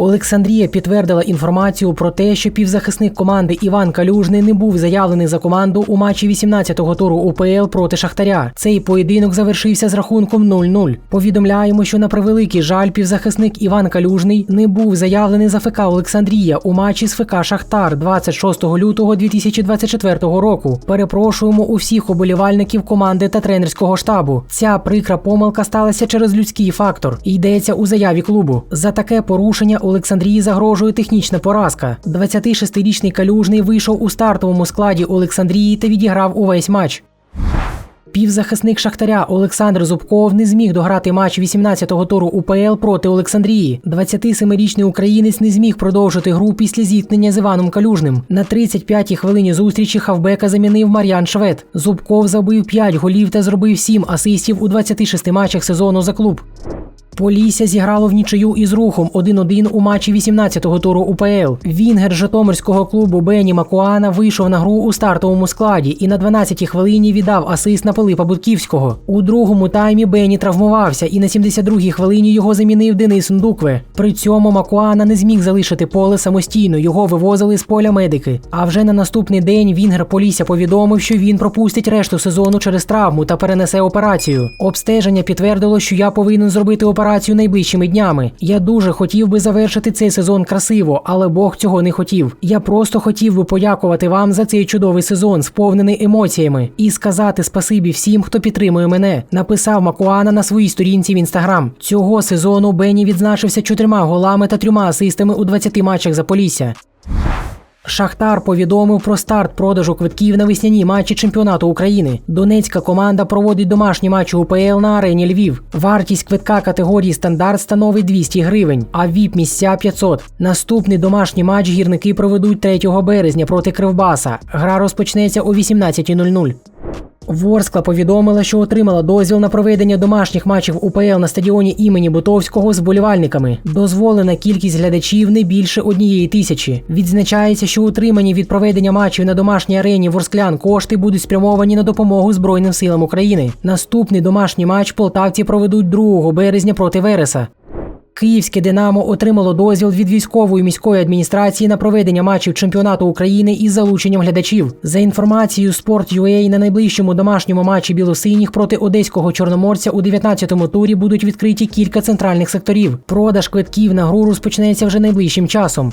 Олександрія підтвердила інформацію про те, що півзахисник команди Іван Калюжний не був заявлений за команду у матчі 18-го туру УПЛ проти Шахтаря. Цей поєдинок завершився з рахунком 0-0. Повідомляємо, що на превеликий жаль півзахисник Іван Калюжний не був заявлений за ФК Олександрія у матчі з ФК Шахтар 26 лютого 2024 року. Перепрошуємо у всіх оболівальників команди та тренерського штабу. Ця прикра помилка сталася через людський фактор. Йдеться у заяві клубу. За таке порушення Олександрії загрожує технічна поразка. 26-річний калюжний вийшов у стартовому складі Олександрії та відіграв увесь матч. Півзахисник Шахтаря Олександр Зубков не зміг дограти матч 18-го туру УПЛ проти Олександрії. 27-річний українець не зміг продовжити гру після зіткнення з Іваном Калюжним. На 35-й хвилині зустрічі хавбека замінив Мар'ян Швед. Зубков забив 5 голів та зробив 7 асистів у 26 матчах сезону за клуб. Полісся зіграло в нічию із рухом 1-1 у матчі 18-го туру УПЛ. Вінгер Житомирського клубу Бені Макуана вийшов на гру у стартовому складі і на 12-й хвилині віддав асист на Пилипа Будківського. У другому таймі Бені травмувався, і на 72-й хвилині його замінив Денис Ндукве. При цьому Макуана не зміг залишити поле самостійно. Його вивозили з поля медики. А вже на наступний день Вінгер Полісся повідомив, що він пропустить решту сезону через травму та перенесе операцію. Обстеження підтвердило, що я повинен зробити операцію найближчими днями. Я дуже хотів би завершити цей сезон красиво, але Бог цього не хотів. Я просто хотів би подякувати вам за цей чудовий сезон, сповнений емоціями, і сказати спасибі всім, хто підтримує мене. Написав Макуана на своїй сторінці в інстаграм. Цього сезону Бенні відзначився чотирма голами та трьома асистами у 20 матчах за Полісся. Шахтар повідомив про старт продажу квитків на весняні матчі чемпіонату України. Донецька команда проводить домашні матчі УПЛ на арені Львів. Вартість квитка категорії стандарт становить 200 гривень, а ВІП місця 500. Наступний домашній матч гірники проведуть 3 березня проти Кривбаса. Гра розпочнеться о 18.00. Ворскла повідомила, що отримала дозвіл на проведення домашніх матчів УПЛ на стадіоні імені Бутовського з болівальниками. Дозволена кількість глядачів не більше однієї тисячі. Відзначається, що утримані від проведення матчів на домашній арені Ворсклян кошти будуть спрямовані на допомогу Збройним силам України. Наступний домашній матч полтавці проведуть 2 березня проти Вереса. Київське Динамо отримало дозвіл від військової міської адміністрації на проведення матчів чемпіонату України із залученням глядачів. За інформацією Sport.ua, на найближчому домашньому матчі білосиніх проти одеського чорноморця у 19-му турі будуть відкриті кілька центральних секторів. Продаж квитків на гру розпочнеться вже найближчим часом.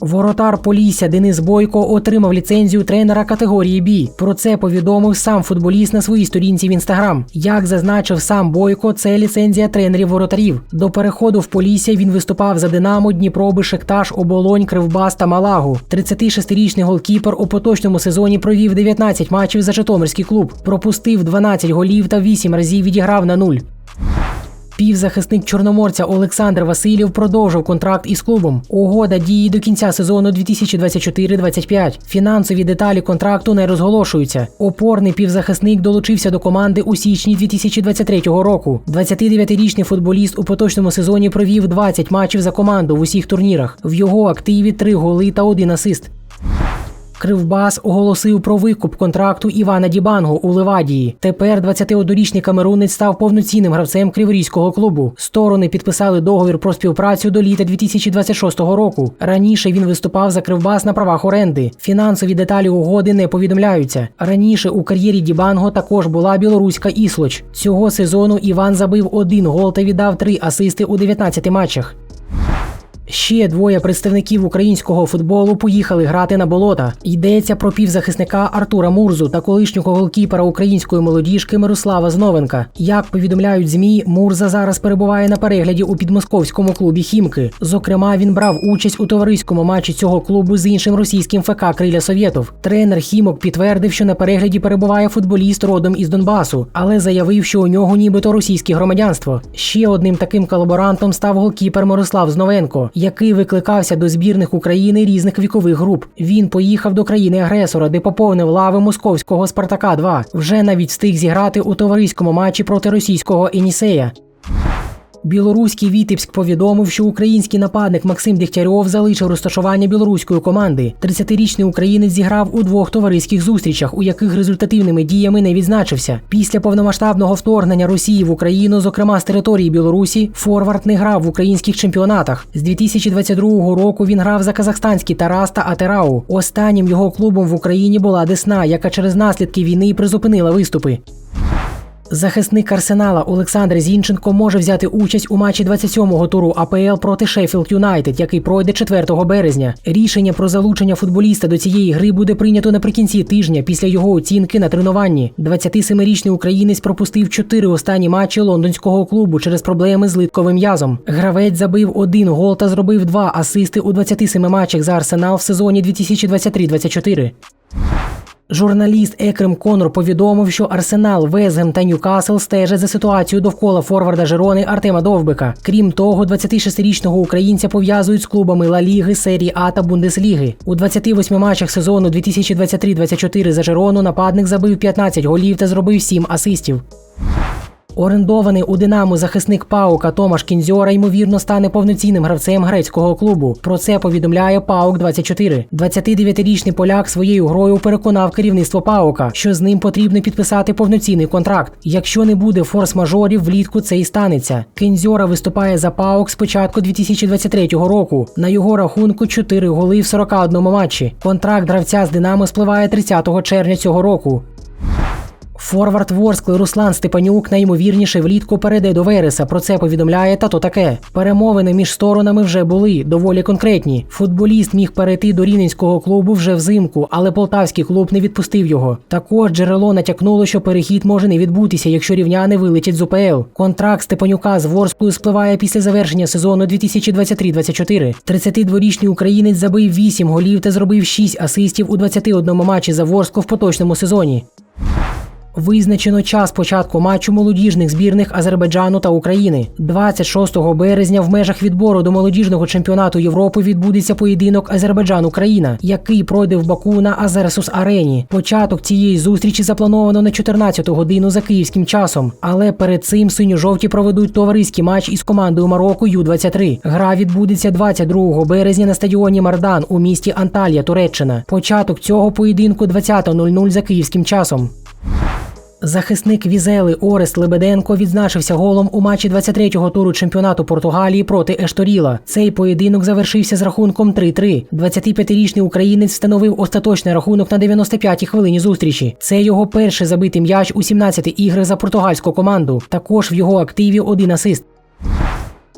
Воротар Полісся Денис Бойко отримав ліцензію тренера категорії Бі. Про це повідомив сам футболіст на своїй сторінці в інстаграм. Як зазначив сам Бойко, це ліцензія тренерів воротарів. До переходу в Полісся він виступав за Динамо, Дніпро, Бешикташ, Оболонь, Кривбас та Малагу. 36-річний голкіпер у поточному сезоні провів 19 матчів за Житомирський клуб, пропустив 12 голів та 8 разів відіграв на нуль. Півзахисник чорноморця Олександр Васильєв продовжив контракт із клубом. Угода діє до кінця сезону 2024-25. Фінансові деталі контракту не розголошуються. Опорний півзахисник долучився до команди у січні 2023 року. 29-річний футболіст у поточному сезоні провів 20 матчів за команду в усіх турнірах. В його активі 3 голи та 1 асист. Кривбас оголосив про викуп контракту Івана Дібанго у Левадії. Тепер 21-річний камерунець став повноцінним гравцем криворізького клубу. Сторони підписали договір про співпрацю до літа 2026 року. Раніше він виступав за Кривбас на правах оренди. Фінансові деталі угоди не повідомляються. Раніше у кар'єрі Дібанго також була білоруська Іслоч. Цього сезону Іван забив один гол та віддав три асисти у 19 матчах. Ще двоє представників українського футболу поїхали грати на болота. Йдеться про півзахисника Артура Мурзу та колишнього голкіпера української молодіжки Мирослава Зновенка. Як повідомляють змі, Мурза зараз перебуває на перегляді у підмосковському клубі Хімки. Зокрема, він брав участь у товариському матчі цього клубу з іншим російським ФК Криля Совєтов. Тренер Хімок підтвердив, що на перегляді перебуває футболіст родом із Донбасу, але заявив, що у нього нібито російське громадянство. Ще одним таким колаборантом став голкіпер Мирослав Зновенко який викликався до збірних України різних вікових груп. Він поїхав до країни-агресора, де поповнив лави московського Спартака. 2 вже навіть встиг зіграти у товариському матчі проти російського Енісея. Білоруський Вітебськ повідомив, що український нападник Максим Дегтярьов залишив розташування білоруської команди. 30-річний українець зіграв у двох товариських зустрічах, у яких результативними діями не відзначився. Після повномасштабного вторгнення Росії в Україну, зокрема з території Білорусі, Форвард не грав в українських чемпіонатах. З 2022 року він грав за казахстанський Тарас та Атерау. Останнім його клубом в Україні була Десна, яка через наслідки війни призупинила виступи. Захисник Арсенала Олександр Зінченко може взяти участь у матчі 27-го туру АПЛ проти Шеффілд Юнайтед, який пройде 4 березня. Рішення про залучення футболіста до цієї гри буде прийнято наприкінці тижня після його оцінки на тренуванні. 27-річний українець пропустив чотири останні матчі лондонського клубу через проблеми з литковим м'язом. Гравець забив один гол та зробив два асисти у 27 матчах за Арсенал в сезоні 2023-24. Журналіст Екрем Конор повідомив, що Арсенал, Везгем та Ньюкасл стежать за ситуацією довкола форварда Жерони Артема Довбика. Крім того, 26-річного українця пов'язують з клубами Ла Ліги, серії А та Бундесліги. У 28 матчах сезону 2023-24 за Жерону нападник забив 15 голів та зробив 7 асистів. Орендований у Динамо захисник Паука Томаш Кінзьора ймовірно стане повноцінним гравцем грецького клубу. Про це повідомляє Паук 24 29-річний поляк своєю грою переконав керівництво Паука, що з ним потрібно підписати повноцінний контракт. Якщо не буде форс-мажорів, влітку це і станеться. Кінзьора виступає за Паук з початку 2023 року. На його рахунку 4 голи в 41 матчі. Контракт гравця з Динамо спливає 30 червня цього року. Форвард Ворскли Руслан Степанюк найімовірніше влітку перейде до Вереса. Про це повідомляє тато таке. Перемовини між сторонами вже були доволі конкретні. Футболіст міг перейти до рівненського клубу вже взимку, але полтавський клуб не відпустив його. Також джерело натякнуло, що перехід може не відбутися, якщо рівняни вилетять з УПЛ. Контракт Степанюка з Ворсклою спливає після завершення сезону 2023-24. 32-річний українець забив 8 голів та зробив 6 асистів у 21 матчі за Ворсклу в поточному сезоні. Визначено час початку матчу молодіжних збірних Азербайджану та України. 26 березня в межах відбору до молодіжного чемпіонату Європи відбудеться поєдинок Азербайджан-Україна, який пройде в Баку на Азерсус Арені. Початок цієї зустрічі заплановано на 14 годину за київським часом. Але перед цим синьо-жовті проведуть товариський матч із командою Марокко Ю-23. Гра відбудеться 22 березня на стадіоні Мардан у місті Анталія, Туреччина. Початок цього поєдинку 20.00 за київським часом. Захисник Візели Орест Лебеденко відзначився голом у матчі 23-го туру чемпіонату Португалії проти Ешторіла. Цей поєдинок завершився з рахунком 3-3. 25-річний українець встановив остаточний рахунок на 95-й хвилині зустрічі. Це його перший забитий м'яч у 17 іграх за португальську команду. Також в його активі один асист.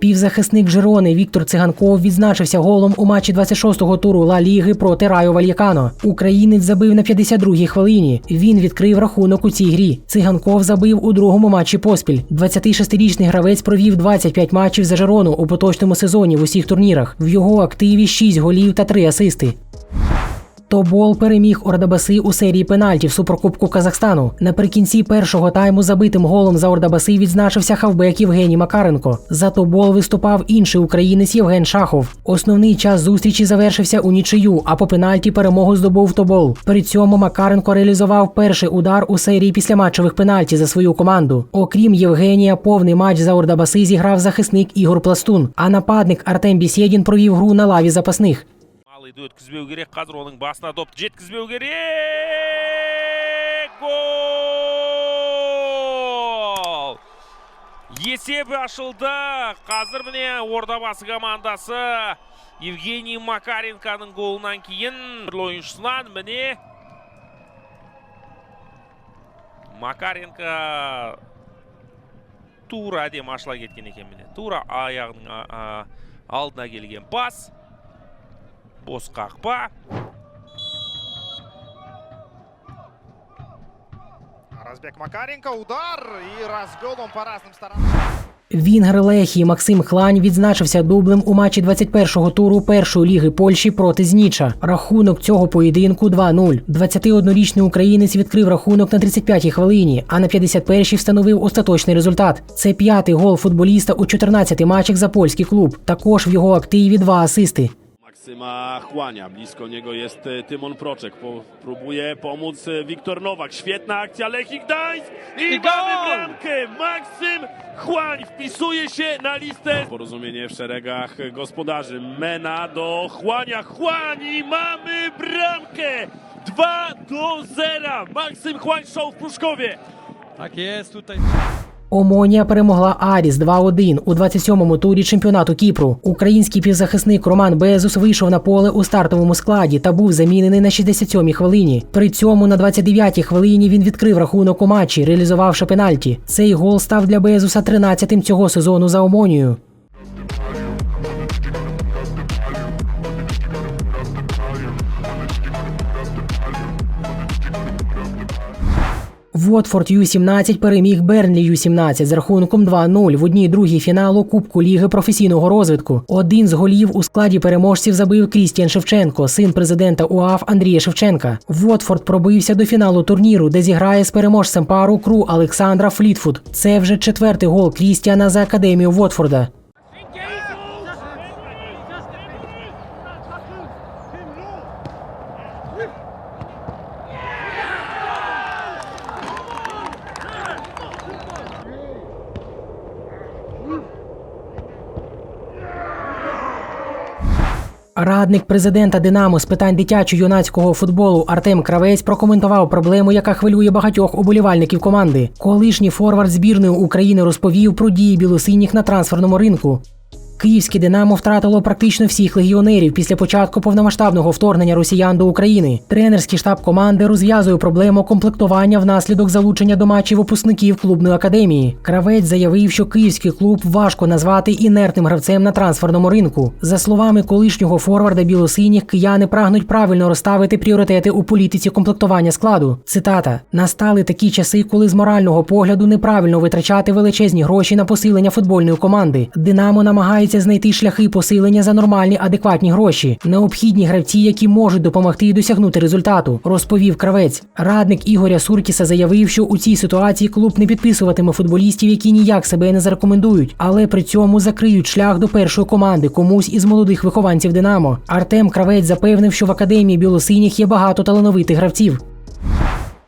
Півзахисник Жирони Віктор Циганков відзначився голом у матчі 26-го туру Ла Ліги проти Райо Вальякано. Українець забив на 52-й хвилині. Він відкрив рахунок у цій грі. Циганков забив у другому матчі поспіль. 26-річний гравець провів 25 матчів за Жирону у поточному сезоні в усіх турнірах. В його активі 6 голів та 3 асисти. Тобол переміг Ордабаси у серії пенальтів Суперкубку Казахстану. Наприкінці першого тайму забитим голом за Ордабаси відзначився хавбек Євгеній Макаренко. За Тобол виступав інший українець Євген Шахов. Основний час зустрічі завершився у нічию, а по пенальті перемогу здобув Тобол. При цьому Макаренко реалізував перший удар у серії післяматчевих пенальті за свою команду. Окрім Євгенія, повний матч за Ордабаси зіграв захисник Ігор Пластун, а нападник Артем Бісєдін провів гру на лаві запасних. Өткізбеу керек. Қазір оның басына допты жеткізбеу керек. Гол! Есебі ашылды. Қазір міне ордабасы командасы евгений макаренконың голынан кейін бір ойыншысынан міне макаренко тура әдемі ашыла кеткен екен міне. Тура аяғының алдына келген бас бос қақпа Разбег Макаренко, удар и развел он по разным сторонам. Вінгер Лехії Максим Хлань відзначився дублем у матчі 21-го туру першої ліги Польщі проти Зніча. Рахунок цього поєдинку 2-0. 21-річний українець відкрив рахунок на 35-й хвилині, а на 51-й встановив остаточний результат. Це п'ятий гол футболіста у 14 матчах за польський клуб. Також в його активі два асисти. Maksyma Chłania. Blisko niego jest e, Tymon Proczek. Próbuje pomóc e, Wiktor Nowak. Świetna akcja Lechik Gdańsk i, I mamy bramkę. Maksym Chłań wpisuje się na listę. Porozumienie w szeregach gospodarzy. Mena do Chłania. Chłani mamy bramkę. 2 do 0. Maksym Chłań show w Pruszkowie. Tak jest, tutaj... Омонія перемогла Аріс 2-1 у 27-му турі чемпіонату Кіпру. Український півзахисник Роман Безус вийшов на поле у стартовому складі та був замінений на 67-й хвилині. При цьому на 29-й хвилині він відкрив рахунок у матчі, реалізувавши пенальті. Цей гол став для Безуса 13-тим цього сезону за Омонію. Вотфорд Ю-17 переміг Бернлі Ю-17 з рахунком 2-0 в одній другій фіналу Кубку Ліги професійного розвитку. Один з голів у складі переможців забив Крістіан Шевченко, син президента УАФ Андрія Шевченка. Вотфорд пробився до фіналу турніру, де зіграє з переможцем пару кру Олександра Флітфуд. Це вже четвертий гол Крістіана за академію Вотфорда. Радник президента Динамо з питань дитячо-юнацького футболу Артем Кравець прокоментував проблему, яка хвилює багатьох уболівальників команди. Колишній форвард збірної України розповів про дії білосиніх на трансферному ринку. Київське Динамо втратило практично всіх легіонерів після початку повномасштабного вторгнення росіян до України. Тренерський штаб команди розв'язує проблему комплектування внаслідок залучення до матчів випускників клубної академії. Кравець заявив, що київський клуб важко назвати інертним гравцем на трансферному ринку. За словами колишнього форварда білосиніх, кияни прагнуть правильно розставити пріоритети у політиці комплектування складу. Цитата: настали такі часи, коли з морального погляду неправильно витрачати величезні гроші на посилення футбольної команди. Динамо намагається знайти шляхи посилення за нормальні адекватні гроші, необхідні гравці, які можуть допомогти досягнути результату, розповів кравець. Радник Ігоря Суркіса заявив, що у цій ситуації клуб не підписуватиме футболістів, які ніяк себе не зарекомендують, але при цьому закриють шлях до першої команди комусь із молодих вихованців Динамо. Артем Кравець запевнив, що в академії білосиніх є багато талановитих гравців.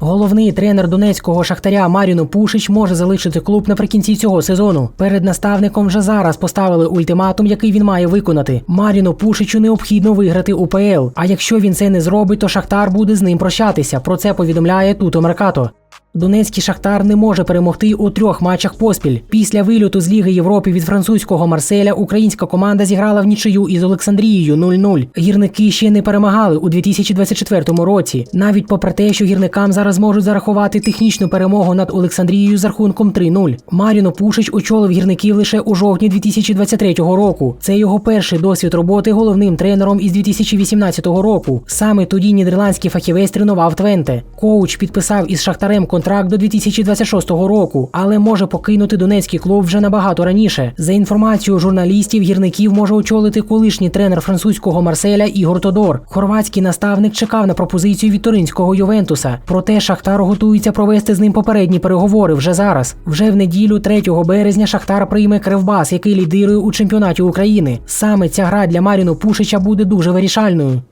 Головний тренер донецького шахтаря Маріну Пушич може залишити клуб наприкінці цього сезону. Перед наставником вже зараз поставили ультиматум, який він має виконати. Маріну Пушичу необхідно виграти УПЛ. А якщо він це не зробить, то Шахтар буде з ним прощатися. Про це повідомляє Туто Меркато. Донецький Шахтар не може перемогти у трьох матчах поспіль. Після вильоту з Ліги Європи від французького Марселя українська команда зіграла в нічию із Олександрією 0-0. Гірники ще не перемагали у 2024 році, навіть попри те, що гірникам зараз можуть зарахувати технічну перемогу над Олександрією з рахунком 3-0. Маріно Пушич очолив гірників лише у жовтні 2023 року. Це його перший досвід роботи головним тренером із 2018 року. Саме тоді нідерландський фахівець тренував Твенте. Коуч підписав із Шахтарем контракт до 2026 року, але може покинути донецький клуб вже набагато раніше. За інформацією журналістів, гірників може очолити колишній тренер французького Марселя Ігор Тодор. Хорватський наставник чекав на пропозицію від туринського Ювентуса. Проте Шахтар готується провести з ним попередні переговори вже зараз. Вже в неділю, 3 березня, Шахтар прийме Кривбас, який лідирує у чемпіонаті України. Саме ця гра для Маріну Пушича буде дуже вирішальною.